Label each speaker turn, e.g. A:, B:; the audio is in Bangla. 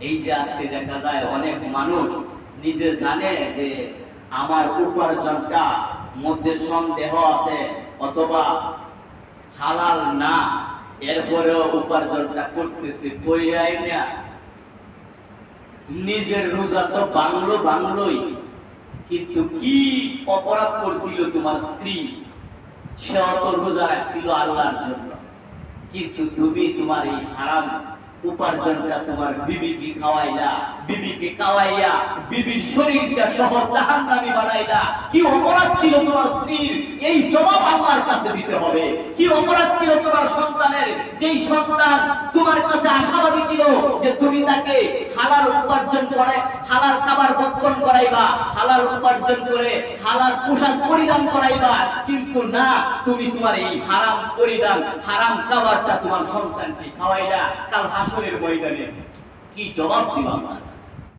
A: এই যে আজকে দেখা যায় অনেক মানুষ নিজে জানে যে আমার উপার্জনটা মধ্যে সন্দেহ আছে অথবা হালাল না, এরপরেও উপার্জনটা করতেছে কইরাই না। নিজের রোজা তো বাংলো বাংলোই, কিন্তু কি অপরাধ করছিল তোমার স্ত্রী? সে অত রোজা রাখছিল আল্লাহর জন্য। কিন্তু তুমি তোমার এই হারাম উপার্জনটা তোমার বিবিকে খাওয়াইলা, বিবিকে খাওয়াইয়া বিবির শরীরটা সহ জাহান্নামি বানাইলা। কি অপরাধ ছিল তোমার স্ত্রীর? এই জবাব আমার কাছে দিতে হবে। কি অপরাধ ছিল তোমার সন্তানের? যেই সন্তান তোমার কাছে ছিল যে তুমি তাকে হালাল উপার্জন করে, হালাল খাবার ভক্ষণ করাইবা, হালাল উপার্জন করে, হালাল পোশাক পরিধান করাইবা, কিন্তু না, তুমি তোমার এই হারাম পরিধান, হারাম খাবারটা তোমার সন্তানকে খাওয়াইলা কাল হাসরের ময়দানে। কি জবাব দিবা আমার কাছে